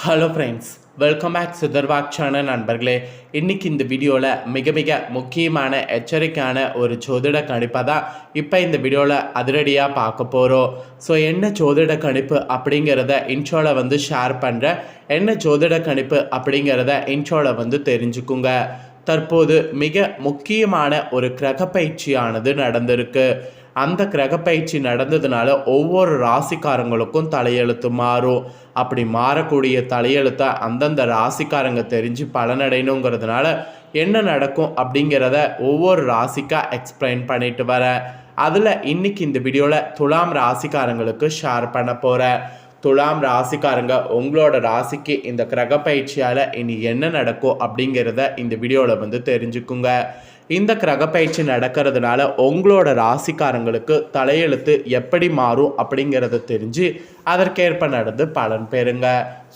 Hello friends welcome back Sudharvak channel நண்பர்களே. இன்னைக்கு இந்த வீடியோவில் மிக மிக முக்கியமான எச்சரிக்கையான ஒரு ஜோதிட கணிப்பை தான் இப்போ இந்த வீடியோவில் அதிரடியாக பார்க்க போகிறோம் ஸோ என்ன ஜோதிட கணிப்பு அப்படிங்கிறத இன்ட்ரோவில் வந்து ஷேர் பண்ணுறேன் என்ன ஜோதிட கணிப்பு அப்படிங்கிறத இன்ட்ரோவில் வந்து தெரிஞ்சுக்குங்க. தற்போது மிக முக்கியமான ஒரு கிரக பயிற்சியானது நடந்திருக்கு. அந்த கிரகப்பயிற்சி நடந்ததுனால ஒவ்வொரு ராசிக்காரங்களுக்கும் தலையெழுத்து மாறும். அப்படி மாறக்கூடிய தலையெழுத்தை அந்தந்த ராசிக்காரங்க தெரிஞ்சு பலனடையணுங்கிறதுனால என்ன நடக்கும் அப்படிங்கிறத ஒவ்வொரு ராசிக்காக எக்ஸ்பிளைன் பண்ணிட்டு வரேன் அதில் இன்னைக்கு இந்த வீடியோவில் துலாம் ராசிக்காரங்களுக்கு ஷேர் பண்ண போகிறேன் துலாம் ராசிக்காரங்க உங்களோட ராசிக்கு இந்த கிரக பயிற்சியால் இனி என்ன நடக்கும் அப்படிங்கிறத இந்த வீடியோவில் வந்து தெரிஞ்சுக்குங்க. இந்த கிரக பயிற்சி நடக்கிறதுனால உங்களோட ராசிக்காரங்களுக்கு தலையெழுத்து எப்படி மாறும் அப்படிங்கிறத தெரிஞ்சு அதற்கேற்ப நடந்து பலன் பெறுங்க.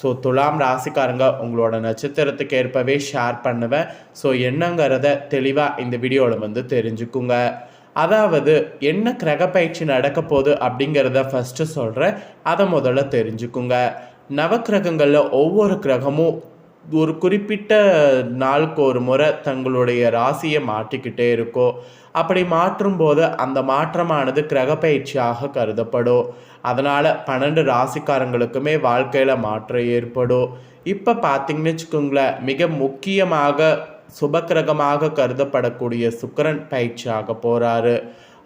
ஸோ துலாம் ராசிக்காரங்க உங்களோட நட்சத்திரத்துக்கு ஏற்பவே ஷேர் பண்ணுவேன். ஸோ என்னங்கிறத தெளிவாக இந்த வீடியோவில் வந்து தெரிஞ்சுக்குங்க. அதாவது என்ன கிரக பயிற்சி நடக்க போகுது அப்படிங்கிறத ஃபஸ்ட்டு சொல்கிறேன் அதை முதல்ல தெரிஞ்சுக்குங்க. நவக்கிரகங்களில் ஒவ்வொரு கிரகமும் ஒரு குறிப்பிட்ட நாளுக்கு ஒரு முறை தங்களுடைய ராசியை மாற்றிக்கிட்டே இருக்கோ அப்படி மாற்றும் போது அந்த மாற்றமானது கிரக பயிற்சியாக கருதப்படும் அதனால் பன்னெண்டு ராசிக்காரங்களுக்குமே வாழ்க்கையில் மாற்றம் ஏற்படும் இப்போ பார்த்தீங்கன்னு வச்சுக்கோங்களேன் மிக முக்கியமாக சுபக்கிரகமாக கருதப்படக்கூடிய சுக்கிரன் பயிற்சியாக போகிறாரு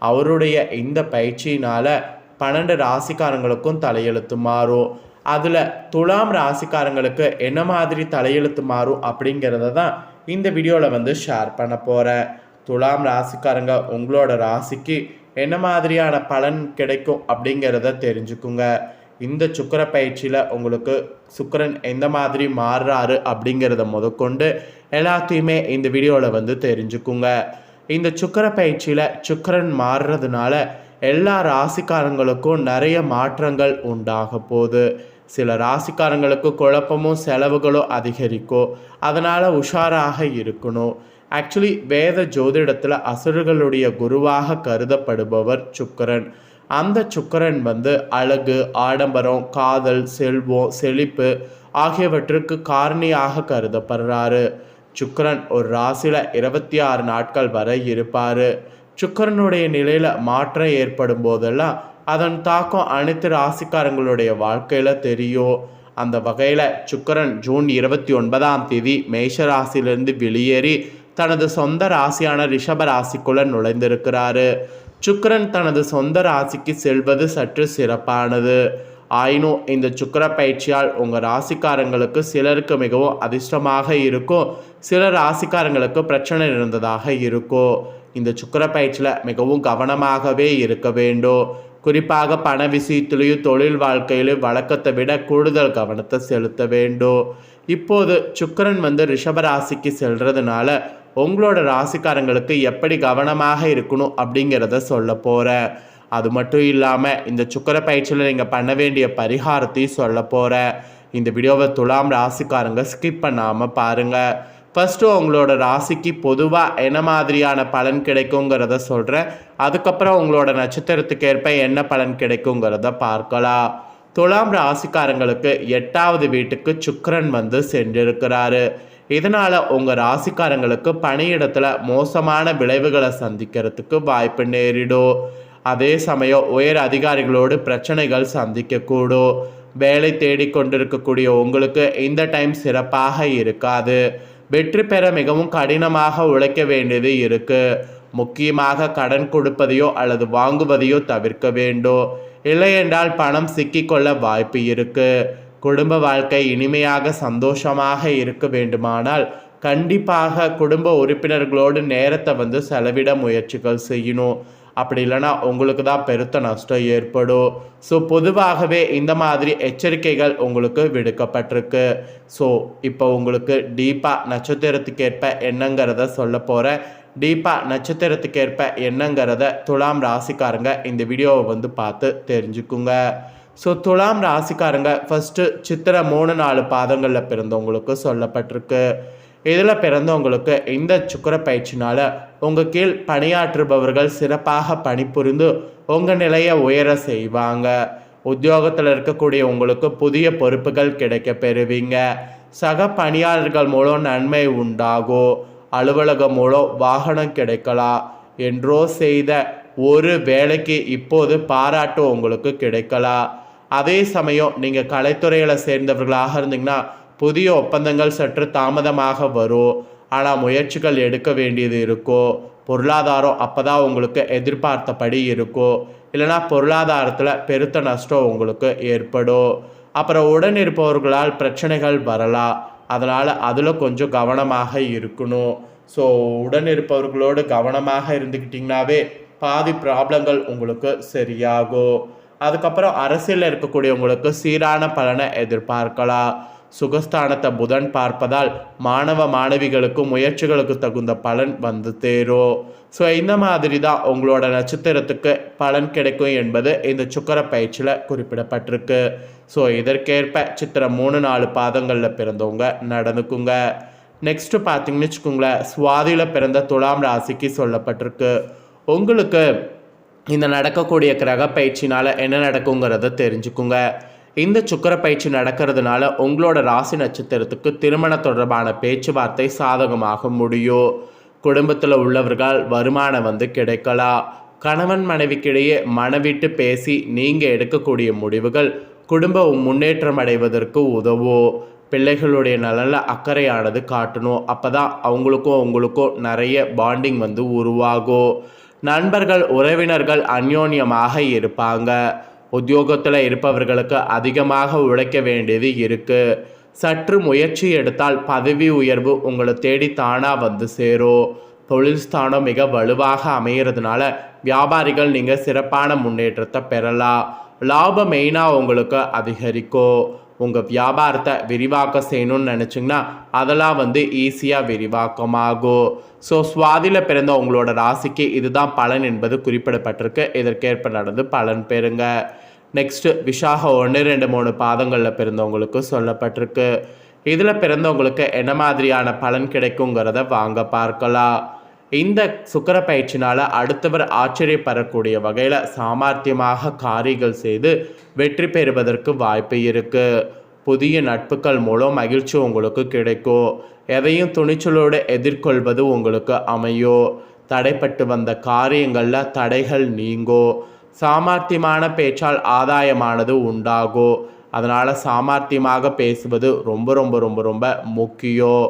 அவருடைய இந்த பயிற்சியினால் பன்னெண்டு ராசிக்காரங்களுக்கும் தலையெழுத்து மாறும். அதில் துலாம் ராசிக்காரங்களுக்கு என்ன மாதிரி தலையெழுத்து மாறும் அப்படிங்கிறத தான் இந்த வீடியோவில் வந்து ஷேர் பண்ண போகிறேன் துலாம் ராசிக்காரங்க உங்களோட ராசிக்கு என்ன மாதிரியான பலன் கிடைக்கும் அப்படிங்கிறத தெரிஞ்சுக்குங்க. இந்த சுக்கர பயிற்சியில் உங்களுக்கு சுக்கரன் எந்த மாதிரி மாறுறாரு அப்படிங்கிறத முதற்கொண்டு எல்லாத்தையுமே இந்த வீடியோவில் வந்து தெரிஞ்சுக்குங்க. இந்த சுக்கர பயிற்சியில் சுக்கரன் மாறுறதுனால எல்லா ராசிக்காரங்களுக்கும் நிறைய மாற்றங்கள் உண்டாக போகுது. சில ராசிக்காரங்களுக்கு குழப்பமும் செலவுகளும் அதிகரிக்கும் அதனால் உஷாராக இருக்கணும். ஆக்சுவலி வேத ஜோதிடத்தில் அசுரர்களுடைய குருவாக கருதப்படுபவர் சுக்கரன். அந்த சுக்கரன் வந்து அழகு ஆடம்பரம் காதல் செல்வம் செழிப்பு ஆகியவற்றுக்கு காரணியாக கருதப்படுறாரு. சுக்கரன் ஒரு ராசியில் இருபத்தி ஆறு நாட்கள் வரை இருப்பார். சுக்கரனுடைய நிலையில் மாற்றம் ஏற்படும் போதெல்லாம் அதன் தாக்கம் அனைத்து ராசிக்காரங்களுடைய வாழ்க்கையில் தெரியும். அந்த வகையில் சுக்கரன் ஜூன் இருபத்தி ஒன்பதாம் தேதி மேஷ ராசியிலிருந்து வெளியேறி தனது சொந்த ராசியான ரிஷப ராசிக்குள்ள நுழைந்திருக்கிறாரு. சுக்கரன் தனது சொந்த ராசிக்கு செல்வது சற்று சிறப்பானது. ஆயினும் இந்த சுக்கர பயிற்சியால் உங்கள் ராசிக்காரங்களுக்கு சிலருக்கு மிகவும் அதிர்ஷ்டமாக இருக்கும். சில ராசிக்காரங்களுக்கு பிரச்சனை இருந்ததாக இருக்கும். இந்த சுக்கர பயிற்சியில் மிகவும் கவனமாகவே இருக்க வேண்டும். குறிப்பாக பண விஷயத்திலையும் தொழில் வாழ்க்கையிலும் வழக்கத்தை விட கூடுதல் கவனத்தை செலுத்த வேண்டும். இப்போது சுக்கரன் வந்து ரிஷபராசிக்கு செல்றதுனால உங்களோட ராசிக்காரங்களுக்கு எப்படி கவனமாக இருக்கணும் அப்படிங்கிறத சொல்ல போகிறேன் அது மட்டும் இல்லாமல் இந்த சுக்கர பயிற்சியில் நீங்கள் பண்ண வேண்டிய பரிகாரத்தையும் சொல்ல போகிறேன் இந்த வீடியோவை துலாம் ராசிக்காரங்க ஸ்கிப் பண்ணாமல் பாருங்கள் ஃபஸ்ட்டு உங்களோட ராசிக்கு பொதுவாக என்ன மாதிரியான பலன் கிடைக்குங்கிறத சொல்கிறேன் அதுக்கப்புறம் உங்களோட நட்சத்திரத்துக்கு ஏற்ப என்ன பலன் கிடைக்குங்கிறத பார்க்கலாம். துலாம் ராசிக்காரங்களுக்கு எட்டாவது வீட்டுக்கு சுக்கரன் வந்து சென்றிருக்கிறாரு. இதனால் உங்கள் ராசிக்காரங்களுக்கு பணியிடத்தில் மோசமான விளைவுகளை சந்திக்கிறதுக்கு வாய்ப்பு நேரிடும். அதே சமயம் உயர் அதிகாரிகளோடு பிரச்சனைகள் சந்திக்கக்கூடும். வேலை தேடிக்கொண்டிருக்கக்கூடிய உங்களுக்கு இந்த டைம் சிறப்பாக இருக்காது. வெற்றி பெற மிகவும் கடினமாக உழைக்க வேண்டியது இருக்கு. முக்கியமாக கடன் கொடுப்பதையோ அல்லது வாங்குவதையோ தவிர்க்க வேண்டும் இல்லையென்றால் பணம் சிக்கிக்கொள்ள வாய்ப்பு இருக்கு. குடும்ப வாழ்க்கை இனிமையாக சந்தோஷமாக இருக்க வேண்டுமானால் கண்டிப்பாக குடும்ப உறுப்பினர்களோடு நேரத்தை வந்து செலவிட முயற்சிகள் செய்யணும். அப்படி இல்லைன்னா உங்களுக்கு தான் பெருத்த நஷ்டம் ஏற்படும். ஸோ பொதுவாகவே இந்த மாதிரி எச்சரிக்கைகள் உங்களுக்கு விடுக்கப்பட்டிருக்கு. ஸோ இப்போ உங்களுக்கு டீப்பாக நட்சத்திரத்துக்கேற்ப என்னங்கிறத சொல்ல போகிறேன் டீப்பாக நட்சத்திரத்துக்கேற்ப என்னங்கிறத துலாம் ராசிக்காரங்க இந்த வீடியோவை வந்து பார்த்து தெரிஞ்சுக்குங்க. ஸோ துலாம் ராசிக்காரங்க ஃபஸ்ட்டு சித்திரை மூணு நாலு பாதங்களில் பிறந்தவங்களுக்கு சொல்லப்பட்டிருக்கு. இதில் பிறந்தவங்களுக்கு இந்த சுக்கர பயிற்சினால் உங்கள் கீழ் பணியாற்றுபவர்கள் சிறப்பாக பணிபுரிந்து உங்கள் நிலையை உயர செய்வாங்க. உத்தியோகத்தில் இருக்கக்கூடிய உங்களுக்கு புதிய பொறுப்புகள் கிடைக்க பெறுவீங்க. சக பணியாளர்கள் மூலம் நன்மை உண்டாகும் அலுவலகம் மூலம் வாகனம் கிடைக்கலாம் என்றோ செய்த ஒரு வேலைக்கு இப்போது பாராட்டு உங்களுக்கு கிடைக்கலாம் அதே சமயம் நீங்கள் கலைத்துறையில் சேர்ந்தவர்களாக இருந்தீங்கன்னா புதிய ஒப்பந்தங்கள் சற்று தாமதமாக வரும் ஆனால் முயற்சிகள் எடுக்க வேண்டியது இருக்கும் பொருளாதாரம் அப்போ தான் உங்களுக்கு எதிர்பார்த்தபடி இருக்கும் இல்லைனா பொருளாதாரத்தில் பெருத்த நஷ்டம் உங்களுக்கு ஏற்படும் அப்புறம் உடன் இருப்பவர்களால் பிரச்சனைகள் வரலாம் அதனால் அதில் கொஞ்சம் கவனமாக இருக்கணும். ஸோ உடன் இருப்பவர்களோடு கவனமாக இருந்துக்கிட்டிங்கனாவே பாதி ப்ராப்ளங்கள் உங்களுக்கு சரியாகும். அதுக்கப்புறம் அரசியலில் இருக்கக்கூடியவங்களுக்கு சீரான பலனை எதிர்பார்க்கலாம். சுகஸ்தானத்தை புதன் பார்ப்பதால் மாணவ மாணவிகளுக்கும் முயற்சிகளுக்கு தகுந்த பலன் வந்து தேரும் ஸோ இந்த மாதிரி தான் உங்களோட நட்சத்திரத்துக்கு பலன் கிடைக்கும் என்பது இந்த சுக்கர பயிற்சியில் குறிப்பிடப்பட்டிருக்கு. ஸோ இதற்கேற்ப சித்திரம் மூணு நாலு பாதங்களில் பிறந்தவங்க நடந்துக்குங்க. நெக்ஸ்ட்டு பார்த்தீங்கன்னு வச்சுக்கோங்களேன் சுவாதியில் பிறந்த துலாம் ராசிக்கு சொல்லப்பட்டிருக்கு. உங்களுக்கு இந்த நடக்கக்கூடிய கிரக பயிற்சினால் என்ன நடக்குங்கிறத தெரிஞ்சுக்குங்க. இந்த சுக்கர பயிற்சி நடக்கிறதுனால உங்களோட ராசி நட்சத்திரத்துக்கு திருமண தொடர்பான பேச்சுவார்த்தை சாதகமாக முடியும் குடும்பத்தில் உள்ளவர்கள் வருமானம் வந்து கிடைக்கலாம் கணவன் மனைவிக்கிடையே மனவிட்டு பேசி நீங்கள் எடுக்கக்கூடிய முடிவுகள் குடும்ப முன்னேற்றம் அடைவதற்கு உதவும் பிள்ளைகளுடைய நலனில் அக்கறையானது காட்டணும் அப்போ தான் அவங்களுக்கும் உங்களுக்கும் நிறைய பாண்டிங் வந்து உருவாகும் நண்பர்கள் உறவினர்கள் அந்யோன்யமாக இருப்பாங்க. உத்தியோகத்தில் இருப்பவர்களுக்கு அதிகமாக உழைக்க வேண்டியது இருக்குது சற்று முயற்சி எடுத்தால் பதவி உயர்வு உங்களை தேடி தானாக வந்து சேரும். தொழில் ஸ்தானம் மிக வலுவாக அமைகிறதுனால வியாபாரிகள் நீங்கள் சிறப்பான முன்னேற்றத்தை பெறலாம். லாபம் மெயினாக உங்களுக்கு அதிகரிக்கும். உங்கள் வியாபாரத்தை விரிவாக்கம் செய்யணும்னு நினச்சிங்கன்னா அதெல்லாம் வந்து ஈஸியாக விரிவாக்கமாகும். ஸோ சுவாதியில் பிறந்த உங்களோட ராசிக்கு இதுதான் பலன் என்பது குறிப்பிடப்பட்டிருக்கு. இதற்கேற்ப நடந்து பலன் பெறுங்க. நெக்ஸ்ட்டு விஷாக ஒன்று ரெண்டு மூணு பாதங்களில் பிறந்தவங்களுக்கு சொல்லப்பட்டிருக்கு. இதில் பிறந்தவங்களுக்கு என்ன மாதிரியான பலன் கிடைக்குங்கிறத வாங்க பார்க்கலாம். இந்த சுக்கர பயிற்சினால் அடுத்தவர் ஆச்சரியப்படக்கூடிய வகையில் சாமர்த்தியமாக காரியங்கள் செய்து வெற்றி பெறுவதற்கு வாய்ப்பு இருக்குது புதிய நட்புகள் மூலம் மகிழ்ச்சி உங்களுக்கு கிடைக்கும். எதையும் துணிச்சலோடு எதிர்கொள்வது உங்களுக்கு அமையும். தடைப்பட்டு வந்த காரியங்களில் தடைகள் நீங்கும். சாமர்த்தியமான பேச்சால் ஆதாயமானது உண்டாகும் அதனால் சாமர்த்தியமாக பேசுவது ரொம்ப ரொம்ப ரொம்ப ரொம்ப முக்கியம்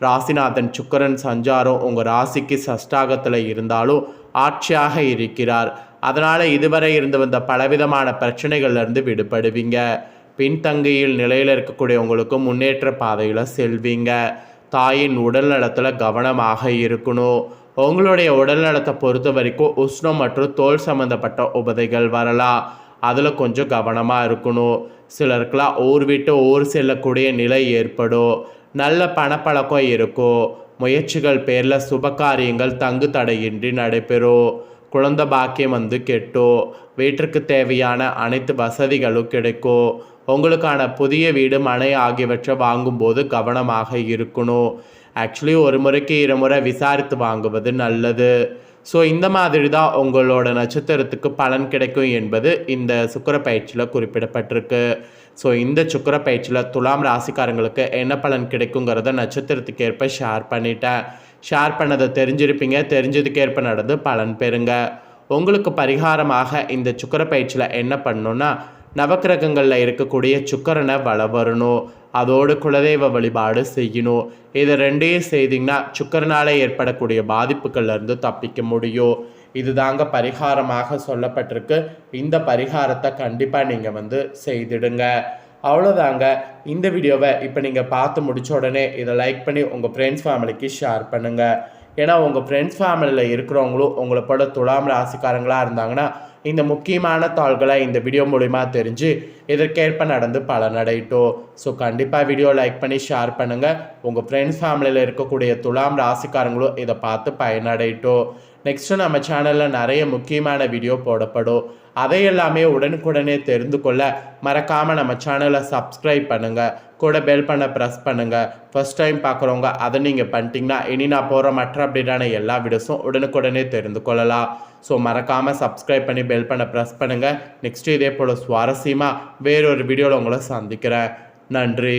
ராசிநாதன் சுக்கரன் சஞ்சாரம் உங்கள் ராசிக்கு சஷ்டாகத்தில் இருந்தாலும் ஆட்சியாக இருக்கிறார். அதனால் இதுவரை இருந்து வந்த பலவிதமான பிரச்சனைகள்லேருந்து விடுபடுவீங்க. பின்தங்கியில் நிலையில் இருக்கக்கூடிய உங்களுக்கு முன்னேற்ற பாதையில் செல்வீங்க. தாயின் உடல் நலத்தில் கவனமாக இருக்கணும். உங்களுடைய உடல் நலத்தை பொறுத்த வரைக்கும் உஷ்ணம் மற்றும் தோல் சம்மந்தப்பட்ட உபதைகள் வரலாம். அதில் கொஞ்சம் கவனமாக இருக்கணும். சிலருக்கெல்லாம் ஊர் விட்டு ஊர் செல்லக்கூடிய நிலை ஏற்படும். நல்ல பணப்பழக்கம் இருக்கும். முயற்சிகள் பேரில் சுபகாரியங்கள் தங்கு தடையின்றி நடைபெறும். குழந்த பாக்கியம் வந்து கெட்டும். வீட்டிற்கு தேவையான அனைத்து வசதிகளும் கிடைக்கும். உங்களுக்கான புதிய வீடு மனை ஆகியவற்றை வாங்கும்போது கவனமாக இருக்கணும். ஆக்சுவலி ஒரு முறைக்கு இருமுறை விசாரித்து வாங்குவது நல்லது. ஸோ இந்த மாதிரி தான் உங்களோட நட்சத்திரத்துக்கு பலன் கிடைக்கும் என்பது இந்த சுக்கர பயிற்சியில் குறிப்பிடப்பட்டிருக்கு. ஸோ இந்த சுக்கர பயிற்சியில் துலாம் ராசிக்காரங்களுக்கு என்ன பலன் கிடைக்குங்கிறத நட்சத்திரத்துக்கு ஏற்ப ஷேர் பண்ணிட்டேன். ஷேர் பண்ணதை தெரிஞ்சிருப்பீங்க. தெரிஞ்சதுக்கு ஏற்ப நடந்து பலன் பெறுங்க. உங்களுக்கு பரிகாரமாக இந்த சுக்கர பயிற்சியில் என்ன பண்ணணுன்னா நவக்கிரகங்களில் இருக்கக்கூடிய சுக்கரனை வள வரணும். அதோடு குலதெய்வ வழிபாடு செய்யணும் இதை ரெண்டையும் செய்திங்கன்னா சுக்கரனால் ஏற்படக்கூடிய பாதிப்புகள்லேருந்து தப்பிக்க முடியும் இது தாங்க பரிகாரமாக சொல்லப்பட்டிருக்கு. இந்த பரிகாரத்தை கண்டிப்பாக நீங்கள் வந்து செய்திடுங்க. அவ்வளோதாங்க. இந்த வீடியோவை இப்போ நீங்கள் பார்த்து முடிச்ச உடனே இதை லைக் பண்ணி உங்கள் ஃப்ரெண்ட்ஸ் ஃபேமிலிக்கு ஷேர் பண்ணுங்கள் ஏன்னா உங்கள் ஃப்ரெண்ட்ஸ் ஃபேமிலியில் இருக்கிறவங்களும் உங்களை போல துலாம் ராசிக்காரங்களாக இருந்தாங்கன்னா இந்த முக்கியமான தாள்களை இந்த வீடியோ மூலிமா தெரிஞ்சு இதற்கேற்ப நடந்து பலனடையட்டும். ஸோ கண்டிப்பாக வீடியோ லைக் பண்ணி ஷேர் பண்ணுங்கள் உங்கள் ஃப்ரெண்ட்ஸ் ஃபேமிலியில் இருக்கக்கூடிய துலாம் ராசிக்காரங்களும் இதை பார்த்து பயனடையிட்டோம். நெக்ஸ்ட்டு நம்ம சேனலில் நிறைய முக்கியமான வீடியோ போடப்படும். அதை எல்லாமே உடனுக்குடனே தெரிந்து கொள்ள மறக்காமல் நம்ம சேனலை சப்ஸ்கிரைப் பண்ணுங்கள் கூட பெல் பண்ண ப்ரெஸ் பண்ணுங்கள் ஃபஸ்ட் டைம் பார்க்குறவங்க அதை நீங்கள் பண்ணிட்டீங்கன்னா இனி நான் போகிற மற்ற அப்படின்னா எல்லா வீடியோஸும் உடனுக்குடனே தெரிந்து கொள்ளலாம். ஸோ மறக்காமல் சப்ஸ்கிரைப் பண்ணி பெல் பண்ண ப்ரெஸ் பண்ணுங்கள் நெக்ஸ்ட்டு இதே போல் சுவாரஸ்யமாக வேறொரு வீடியோவில் உங்களை சந்திக்கிறேன். நன்றி.